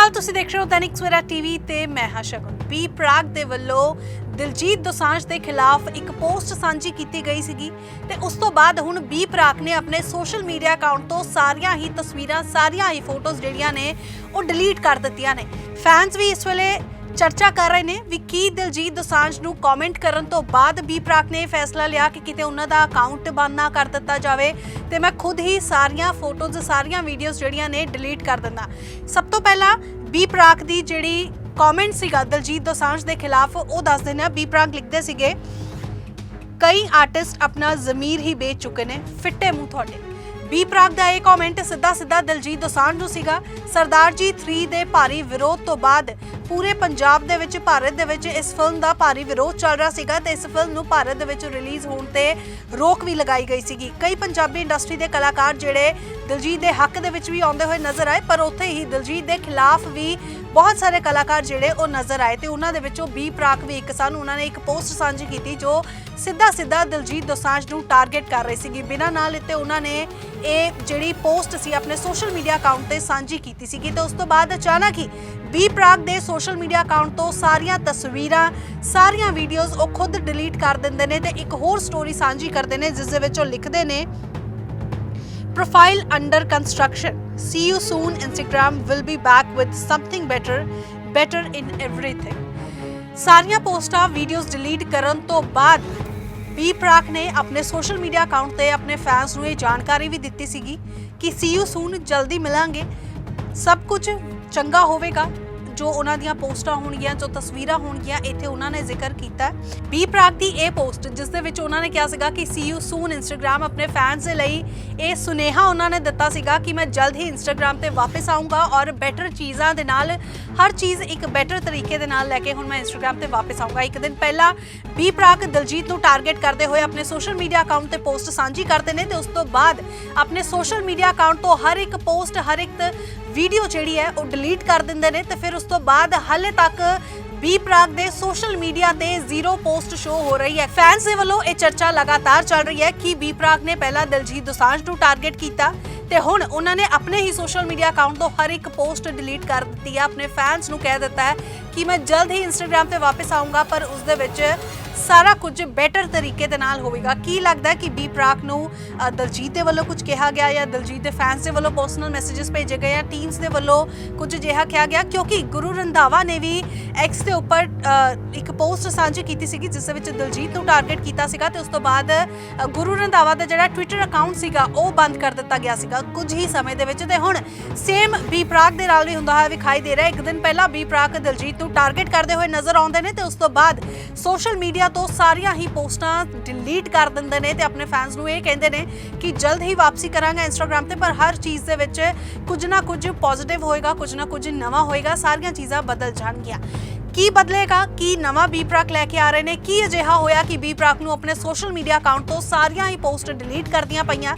ਅਕਾਲ ਤੁਸੀਂ ਦੇਖ ਰਹੇ ਹੋ ਦੈਨਿਕ ਸਵੇਰਾ ਟੀਵੀ ਤੇ ਮੈਂ ਹਾਂ ਸ਼ਗਨ। ਬੀ ਪ੍ਰਾਗ ਦੇ ਵੱਲੋਂ ਦਿਲਜੀਤ ਦੋਸਾਂਝ ਦੇ ਖਿਲਾਫ ਇੱਕ ਪੋਸਟ ਸਾਂਝੀ ਕੀਤੀ ਗਈ ਸੀਗੀ ਤੇ ਉਸ ਤੋਂ ਬਾਅਦ ਹੁਣ ਬੀ ਪ੍ਰਾਗ ਨੇ ਆਪਣੇ ਸੋਸ਼ਲ ਮੀਡੀਆ ਅਕਾਊਂਟ ਤੋਂ ਸਾਰੀਆਂ ਹੀ ਤਸਵੀਰਾਂ, ਸਾਰੀਆਂ ਹੀ ਫੋਟੋਜ਼ ਜਿਹੜੀਆਂ ਨੇ ਉਹ ਡਿਲੀਟ ਕਰ ਦਿੱਤੀਆਂ ਨੇ। ਫੈਨਸ ਵੀ ਇਸ ਵੇਲੇ ਚਰਚਾ ਕਰ ਰਹੇ ਨੇ ਵੀ ਕੀ ਦਿਲਜੀਤ ਦੋਸਾਂਝ ਨੂੰ ਕਮੈਂਟ ਕਰਨ ਤੋਂ ਬਾਅਦ ਬੀ ਪ੍ਰਾਕ ਨੇ ਇਹ ਫੈਸਲਾ ਲਿਆ ਕਿ ਕਿਤੇ ਉਹਨਾਂ ਦਾ ਅਕਾਊਂਟ ਬੰਦ ਨਾ ਕਰ ਦਿੱਤਾ ਜਾਵੇ। ਤੇ ਮੈਂ ਖੁਦ ਹੀ ਸਾਰੀਆਂ ਫੋਟੋਜ਼ ਸਾਰੀਆਂ ਵੀਡੀਓਜ਼ ਜਿਹੜੀਆਂ ਨੇ ਡਿਲੀਟ ਕਰ ਦਿੰਦਾ। ਸਭ ਤੋਂ ਪਹਿਲਾਂ ਬੀ ਪ੍ਰਾਕ ਦੀ ਜਿਹੜੀ ਕਮੈਂਟ ਸੀਗਾ ਦਿਲਜੀਤ ਦੋਸਾਂਝ ਦੇ ਖਿਲਾਫ, ਉਹ ਦੱਸ ਦਿੰਦੇ ਆ। ਬੀ ਪ੍ਰਾਕ ਲਿਖਦੇ ਸੀਗੇ, ਕਈ ਆਰਟਿਸਟ ਆਪਣਾ ਜ਼ਮੀਰ ਹੀ ਵੇਚ ਚੁੱਕੇ ਨੇ, ਫਿੱਟੇ ਮੂੰਹ ਤੁਹਾਡੇ। ਬੀ ਪ੍ਰਾਗ ਦਾ ਇਹ ਕਮੈਂਟ ਸਿੱਧਾ ਸਿੱਧਾ ਦਿਲਜੀਤ ਦੋਸਾਂਝ ਨੂੰ ਸੀਗਾ। ਸਰਦਾਰ ਜੀ 3 ਦੇ ਭਾਰੀ ਵਿਰੋਧ ਤੋਂ ਬਾਅਦ ਪੂਰੇ ਪੰਜਾਬ ਦੇ ਵਿੱਚ, ਭਾਰਤ ਦੇ ਵਿੱਚ ਇਸ ਫਿਲਮ ਦਾ ਭਾਰੀ ਵਿਰੋਧ ਚੱਲ ਰਿਹਾ ਸੀਗਾ ਤੇ ਇਸ ਫਿਲਮ ਨੂੰ ਭਾਰਤ ਦੇ ਵਿੱਚ ਰਿਲੀਜ਼ ਹੋਣ ਤੇ ਰੋਕ ਵੀ ਲਗਾਈ ਗਈ ਸੀਗੀ। ਕਈ ਪੰਜਾਬੀ ਇੰਡਸਟਰੀ ਦੇ ਕਲਾਕਾਰ ਜਿਹੜੇ ਦਿਲਜੀਤ ਦੇ ਹੱਕ ਦੇ ਵਿੱਚ ਵੀ ਆਉਂਦੇ ਹੋਏ ਨਜ਼ਰ ਆਏ, ਪਰ ਉੱਥੇ ਹੀ ਦਿਲਜੀਤ ਦੇ ਖਿਲਾਫ ਵੀ ਬਹੁਤ ਸਾਰੇ ਕਲਾਕਾਰ ਜਿਹੜੇ ਉਹ ਨਜ਼ਰ ਆਏ ਤੇ ਉਹਨਾਂ ਦੇ ਵਿੱਚੋਂ ਬੀ ਪ੍ਰਾਕ ਵੀ ਇੱਕ ਸਨ। ਉਹਨਾਂ ਨੇ ਇੱਕ ਪੋਸਟ ਸਾਂਝੀ ਕੀਤੀ ਜੋ ਸਿੱਧਾ ਸਿੱਧਾ ਦਿਲਜੀਤ ਦੋਸਾਂਝ ਨੂੰ ਟਾਰਗੇਟ ਕਰ ਰਹੀ ਸੀਗੀ। ਬਿਨਾਂ ਨਾਲ ਲਿੱਤੇ ਉਹਨਾਂ ਨੇ ਇਹ ਜਿਹੜੀ ਪੋਸਟ ਸੀ, ਆਪਣੇ ਸੋਸ਼ਲ ਮੀਡੀਆ ਅਕਾਊਂਟ ਤੇ ਸਾਂਝੀ ਕੀਤੀ ਸੀਗੀ ਤੇ ਉਸ ਤੋਂ ਬਾਅਦ ਅਚਾਨਕ ਹੀ ਬੀ ਪ੍ਰਾਕ ਦੇ ਸੋਸ਼ਲ ਮੀਡੀਆ ਅਕਾਊਂਟ ਤੋਂ ਸਾਰੀਆਂ ਤਸਵੀਰਾਂ ਸਾਰੀਆਂ ਵੀਡੀਓਜ਼ ਉਹ ਖੁਦ ਡਿਲੀਟ ਕਰ ਦਿੰਦੇ ਨੇ ਤੇ ਇੱਕ ਹੋਰ ਸਟੋਰੀ ਸਾਂਝੀ ਕਰਦੇ ਨੇ ਜਿਸ ਦੇ ਵਿੱਚ ਉਹ ਲਿਖਦੇ ਨੇ Profile under construction. See you soon. Instagram will be back with something better, better in everything. ਸਾਰੀਆਂ ਪੋਸਟਾਂ ਵੀਡੀਓਜ਼ ਡਿਲੀਟ ਕਰਨ ਤੋਂ ਬਾਅਦ ਬੀ ਪ੍ਰਾਕ ਨੇ ਆਪਣੇ ਸੋਸ਼ਲ ਮੀਡੀਆ ਅਕਾਊਂਟ ਤੇ ਆਪਣੇ ਫੈਨਸ ਨੂੰ ਇਹ ਜਾਣਕਾਰੀ ਵੀ ਦਿੱਤੀ ਸੀਗੀ ਕਿ ਸੀ ਯੂ ਸੂਨ ਜਲਦੀ ਮਿਲਾਂਗੇ ਸਭ ਕੁਝ ਚੰਗਾ ਹੋਵੇਗਾ ਜੋ ਉਹਨਾਂ ਦੀਆਂ ਪੋਸਟਾਂ ਹੋਣਗੀਆਂ, ਜੋ ਤਸਵੀਰਾਂ ਹੋਣਗੀਆਂ, ਇੱਥੇ ਉਹਨਾਂ ਨੇ ਜ਼ਿਕਰ ਕੀਤਾ ਹੈ। ਬੀ ਪ੍ਰਾਕ ਦੀ ਇਹ ਪੋਸਟ, ਜਿਸ ਦੇ ਵਿੱਚ ਉਹਨਾਂ ਨੇ ਕਿਹਾ ਸੀਗਾ ਕਿ ਸੀ ਯੂ ਸੂਨ ਇੰਸਟਾਗ੍ਰam ਆਪਣੇ ਫੈਨਸ ਦੇ ਲਈ ਇਹ ਸੁਨੇਹਾ ਉਹਨਾਂ ਨੇ ਦਿੱਤਾ ਸੀਗਾ ਕਿ ਮੈਂ ਜਲਦ ਹੀ ਇੰਸਟਾਗ੍ਰam ਤੇ ਵਾਪਸ ਆਉਂਗਾ ਔਰ ਬੈਟਰ ਚੀਜ਼ਾਂ ਦੇ ਨਾਲ, ਹਰ ਚੀਜ਼ ਇੱਕ ਬੈਟਰ ਤਰੀਕੇ ਦੇ ਨਾਲ ਲੈ ਕੇ ਹੁਣ ਮੈਂ ਇੰਸਟਾਗ੍ਰam ਤੇ ਵਾਪਸ ਆਉਂਗਾ ਇੱਕ ਦਿਨ ਪਹਿਲਾਂ ਬੀ ਪ੍ਰਾਕ ਦਲਜੀਤ ਨੂੰ ਟਾਰਗੇਟ ਕਰਦੇ ਹੋਏ ਆਪਣੇ ਸੋਸ਼ਲ ਮੀਡੀਆ ਅਕਾਊਂਟ ਤੇ ਪੋਸਟ ਸਾਂਝੀ ਕਰਦੇ ਨੇ ਤੇ ਉਸ ਤੋਂ ਬਾਅਦ ਆਪਣੇ ਸੋਸ਼ਲ ਮੀਡੀਆ ਅਕਾਊਂਟ ਤੋਂ ਹਰ ਇੱਕ ਪੋਸਟ ਹਰ ਇੱਕ ਵੀਡੀਓ ਜਿਹੜੀ ਹੈ ਉਹ ਡਿਲੀਟ ਕਰ ਦਿੰਦੇ ਨੇ ਤੇ ਫਿਰ ਉਸ ਤੋਂ ਬਾਅਦ ਹਾਲੇ ਤੱਕ ਬੀ ਪ੍ਰਾਗ ਦੇ ਸੋਸ਼ਲ ਮੀਡੀਆ ਤੇ ਜ਼ੀਰੋ ਪੋਸਟ ਸ਼ੋ ਹੋ ਰਹੀ ਹੈ। ਫੈਨਸ ਦੇ ਵੱਲੋਂ ਇਹ ਚਰਚਾ ਲਗਾਤਾਰ ਚੱਲ ਰਹੀ ਹੈ ਕਿ ਬੀ ਪ੍ਰਾਗ ਨੇ ਪਹਿਲਾਂ ਦਿਲਜੀਤ ਦੋਸਾਂਝ ਨੂੰ ਟਾਰਗੇਟ ਕੀਤਾ ਤੇ ਹੁਣ ਉਹਨਾਂ ਨੇ ਆਪਣੇ ਹੀ ਸੋਸ਼ਲ ਮੀਡੀਆ ਅਕਾਊਂਟ ਤੋਂ ਹਰ ਇੱਕ ਪੋਸਟ ਡਿਲੀਟ ਕਰ ਦਿੱਤੀ ਹੈ। ਆਪਣੇ ਫੈਨਸ ਨੂੰ ਕਹਿ ਦਿੱਤਾ ਹੈ ਕਿ ਮੈਂ ਜਲਦ ਹੀ ਇੰਸਟਾਗ੍ਰam ਤੇ ਵਾਪਸ ਆਉਂਗਾ ਪਰ ਉਸ ਦੇ ਵਿੱਚ ਸਾਰਾ ਕੁਝ ਬੈਟਰ ਤਰੀਕੇ ਦੇ ਨਾਲ ਹੋਵੇਗਾ। ਕੀ ਲੱਗਦਾ ਕਿ ਬੀ ਪ੍ਰਾਕ ਨੂੰ ਦਲਜੀਤ ਦੇ ਵੱਲੋਂ ਕੁਝ ਕਿਹਾ ਗਿਆ ਜਾਂ ਦਲਜੀਤ ਦੇ ਫੈਨਸ ਦੇ ਵੱਲੋਂ ਪਰਸਨਲ ਮੈਸੇजेस ਭੇਜੇ ਗਏ ਜਾਂ ਟੀਮਸ ਦੇ ਵੱਲੋਂ ਕੁਝ ਅਜਿਹਾ ਕਿਹਾ ਗਿਆ? ਕਿਉਂਕਿ ਗੁਰੂ ਰੰਧਾਵਾ ਨੇ ਵੀ ਐਕਸ ਦੇ ਉੱਪਰ ਇੱਕ ਪੋਸਟ ਸਾਂਝੀ ਕੀਤੀ ਸੀਗੀ, ਜਿਸ ਦੇ ਵਿੱਚ ਦਲਜੀਤ ਨੂੰ ਟਾਰਗੇਟ ਕੀਤਾ ਸੀਗਾ ਤੇ ਉਸ ਤੋਂ ਬਾਅਦ ਗੁਰੂ ਰੰਧਾਵਾ ਦਾ ਜਿਹੜਾ ਟਵਿੱਟਰ ਅਕਾਊਂਟ ਸੀਗਾ, ਉਹ ਬੰਦ ਕਰ ਦਿੱਤਾ ਗਿਆ ਸੀਗਾ ਕੁਝ ਹੀ ਸਮੇਂ ਦੇ ਵਿੱਚ। ਤੇ ਹੁਣ ਸੇਮ ਬੀ ਪ੍ਰਾਕ ਦੇ ਨਾਲ ਵੀ ਹੁੰਦਾ ਹੋਇਆ ਵਿਖਾਈ ਦੇ ਰਿਹਾ। ਇੱਕ ਦਿਨ ਪਹਿਲਾਂ ਬੀ ਪ੍ਰਾਕ ਦਿਲਜੀਤ ਨੂੰ ਟਾਰਗੇਟ ਕਰਦੇ ਹੋਏ ਨਜ਼ਰ ਆਉਂਦੇ ਨੇ ਤੇ ਉਸ ਤੋਂ ਬਾਅਦ ਸੋਸ਼ਲ ਮੀਡੀਆ ਤੋਂ ਸਾਰੀਆਂ ਹੀ ਪੋਸਟਾਂ ਡਿਲੀਟ ਕਰ ਦਿੰਦੇ ਨੇ ਤੇ ਆਪਣੇ ਫੈਨਸ ਨੂੰ ਇਹ ਕਹਿੰਦੇ ਨੇ ਕਿ ਜਲਦ ਹੀ ਵਾਪਸੀ ਕਰਾਂਗਾ ਇੰਸਟਾਗ੍ਰam ਤੇ, ਪਰ ਹਰ ਚੀਜ਼ ਦੇ ਵਿੱਚ ਕੁਝ ਨਾ ਕੁਝ ਪੋਜ਼ਿਟਿਵ ਹੋਏਗਾ, ਕੁਝ ਨਾ ਕੁਝ ਨਵਾਂ ਹੋਏਗਾ, ਸਾਰੀਆਂ ਚੀਜ਼ਾਂ ਬਦਲ ਜਾਣਗੀਆਂ। ਕੀ ਬਦਲੇਗਾ, ਕੀ ਨਵਾਂ ਬੀਪ੍ਰਾਕ ਲੈ ਕੇ ਆ ਰਹੇ ਨੇ, ਕੀ ਅਜਿਹਾ ਹੋਇਆ ਕਿ ਬੀਪ੍ਰਾਕ ਨੂੰ ਆਪਣੇ ਸੋਸ਼ਲ ਮੀਡੀਆ ਅਕਾਊਂਟ ਤੋਂ ਸਾਰੀਆਂ ਹੀ ਪੋਸਟ ਡਿਲੀਟ ਕਰਦੀਆਂ ਪਈਆਂ?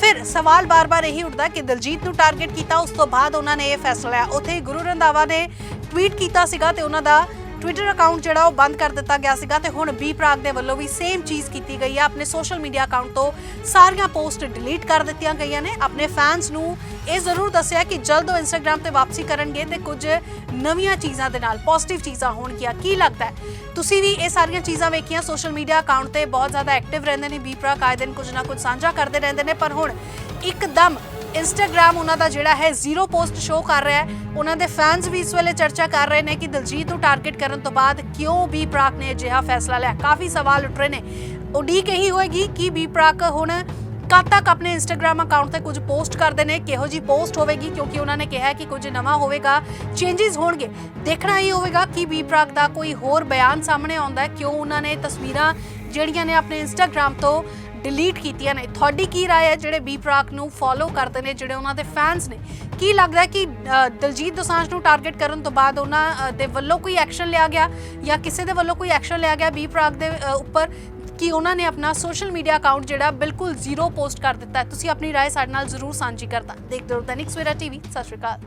ਫਿਰ ਸਵਾਲ ਬਾਰ-ਬਾਰ ਇਹੀ ਉੱਠਦਾ ਕਿ ਦਲਜੀਤ ਨੂੰ ਟਾਰਗੇਟ ਕੀਤਾ, ਉਸ ਤੋਂ ਬਾਅਦ ਉਹਨਾਂ ਨੇ ਇਹ ਫੈਸਲਾ ਲਿਆ। ਉੱਥੇ ਹੀ ਗੁਰੂ ਰੰਧਾਵਾ ਨੇ ਟਵੀਟ ਕੀਤਾ ਸੀਗਾ ਤੇ ਉਹਨਾਂ ਦਾ ਟਵਿੱਟਰ ਅਕਾਊਂਟ ਜਿਹੜਾ ਉਹ ਬੰਦ ਕਰ ਦਿੱਤਾ ਗਿਆ ਸੀਗਾ ਤੇ ਹੁਣ ਬੀ ਪ੍ਰਾਗ ਦੇ ਵੱਲੋਂ ਵੀ ਸੇਮ ਚੀਜ਼ ਕੀਤੀ ਗਈ ਆ। ਆਪਣੇ ਸੋਸ਼ਲ ਮੀਡੀਆ ਅਕਾਊਂਟ ਤੋਂ ਸਾਰੀਆਂ ਪੋਸਟ ਡਿਲੀਟ ਕਰ ਦਿੱਤੀਆਂ ਗਈਆਂ ਨੇ। ਆਪਣੇ ਫੈਨਸ ਨੂੰ ਇਹ ਜ਼ਰੂਰ ਦੱਸਿਆ ਕਿ ਜਲਦ ਉਹ ਇੰਸਟਾਗ੍ਰam ਤੇ ਵਾਪਸੀ ਕਰਨਗੇ ਤੇ ਕੁਝ ਨਵੀਆਂ ਚੀਜ਼ਾਂ ਦੇ ਨਾਲ ਪੋਜ਼ਿਟਿਵ ਚੀਜ਼ਾਂ ਹੋਣਗੀਆਂ। ਕੀ ਲੱਗਦਾ ਤੁਸੀਂ ਵੀ ਇਹ ਸਾਰੀਆਂ ਚੀਜ਼ਾਂ ਵੇਖੀਆਂ? ਸੋਸ਼ਲ ਮੀਡੀਆ ਅਕਾਊਂਟ ਤੇ ਬਹੁਤ ਜ਼ਿਆਦਾ ਐਕਟਿਵ ਰਹਿੰਦੇ ਨੇ। ਬੀ ਪ੍ਰਾਗ ਆਏ ਦਿਨ ਕੁਝ ਨਾ ਕੁਝ ਸਾਂਝਾ ਕਰਦੇ ਰਹਿੰਦੇ ਨੇ। ਪਰ ਹੁਣ ਇੱਕਦਮ ਇੰਸਟਾਗ੍ਰam ਉਹਨਾਂ ਦਾ ਜਿਹੜਾ ਹੈ ਜ਼ੀਰੋ ਪੋਸਟ ਸ਼ੋ ਕਰ ਰਿਹਾ ਹੈ। ਉਹਨਾਂ ਦੇ ਫੈਨਸ ਵੀ ਇਸ ਵੇਲੇ ਚਰਚਾ ਕਰ ਰਹੇ ਨੇ ਕਿ ਦਿਲਜੀਤ ਨੂੰ ਟਾਰਗੇਟ ਕਰਨ ਤੋਂ ਬਾਅਦ ਕਿਉਂ ਬੀ ਪ੍ਰਾਕ ਨੇ ਅਜਿਹਾ ਫੈਸਲਾ ਲਿਆ। ਕਾਫੀ ਸਵਾਲ ਉੱਠ ਰਹੇ ਨੇ। ਉਡੀਕ ਇਹੀ ਹੋਏਗੀ ਕਿ ਬੀ ਪ੍ਰਾਕ ਹੁਣ ਕਦ ਤੱਕ ਆਪਣੇ ਇੰਸਟਾਗ੍ਰam ਅਕਾਊਂਟ ਤੇ ਕੁਝ ਪੋਸਟ ਕਰਦੇ ਨੇ, ਕਿਹੋ ਜੀ ਪੋਸਟ ਹੋਵੇਗੀ, ਕਿਉਂਕਿ ਉਹਨਾਂ ਨੇ ਕਿਹਾ ਕਿ ਕੁਝ ਨਵਾਂ ਹੋਵੇਗਾ ਚੇਂਜਸ ਹੋਣਗੇ। ਦੇਖਣਾ ਹੀ ਹੋਵੇਗਾ ਕਿ ਬੀ ਪ੍ਰਾਕ ਦਾ ਕੋਈ ਹੋਰ ਬਿਆਨ ਸਾਹਮਣੇ ਆਉਂਦਾ ਹੈ। ਕਿਉਂ ਉਹਨਾਂ ਨੇ ਤਸਵੀਰਾਂ ਜਿਹੜੀਆਂ ਨੇ ਆਪਣੇ ਇੰਸਟਾਗ੍ਰam ਤੋਂ ਡਿਲੀਟ ਕੀਤੀਆਂ ਨੇ ਤੁਹਾਡੀ ਕੀ رائے ਹੈ ਜਿਹੜੇ ਬੀ ਪ੍ਰਾਕ ਨੂੰ ਫੋਲੋ ਕਰਦੇ ਨੇ ਜਿਹੜੇ ਉਹਨਾਂ ਦੇ ਫੈਨਸ ਨੇ ਕੀ ਲੱਗਦਾ ਹੈ ਕਿ ਅ, ਦਿਲਜੀਤ ਦੋਸਾਂਝ ਨੂੰ ਟਾਰਗੇਟ ਕਰਨ ਤੋਂ ਬਾਅਦ ਉਹਨਾਂ ਅ, ਦੇ ਵੱਲੋਂ ਕੋਈ ਐਕਸ਼ਨ ਲਿਆ ਗਿਆ ਜਾਂ ਕਿਸੇ ਦੇ ਵੱਲੋਂ ਕੋਈ ਐਕਸ਼ਨ ਲਿਆ ਗਿਆ ਬੀ ਪ੍ਰਾਕ ਦੇ ਅ, ਉੱਪਰ ਕਿ ਉਹਨਾਂ ਨੇ ਆਪਣਾ ਸੋਸ਼ਲ ਮੀਡੀਆ ਅਕਾਊਂਟ ਜਿਹੜਾ ਬਿਲਕੁਲ ਜ਼ੀਰੋ ਪੋਸਟ ਕਰ ਦਿੱਤਾ ਹੈ ਤੁਸੀਂ ਆਪਣੀ رائے ਸਾਡੇ ਨਾਲ ਜ਼ਰੂਰ ਸਾਂਝੀ ਕਰਤਾ ਦੇਖਦੇ ਰਹੋ ਦੈਨਿਕ ਸਵੇਰਾ ਟੀਵੀ ਸਤਿ ਸ਼੍ਰੀ ਅਕਾਲ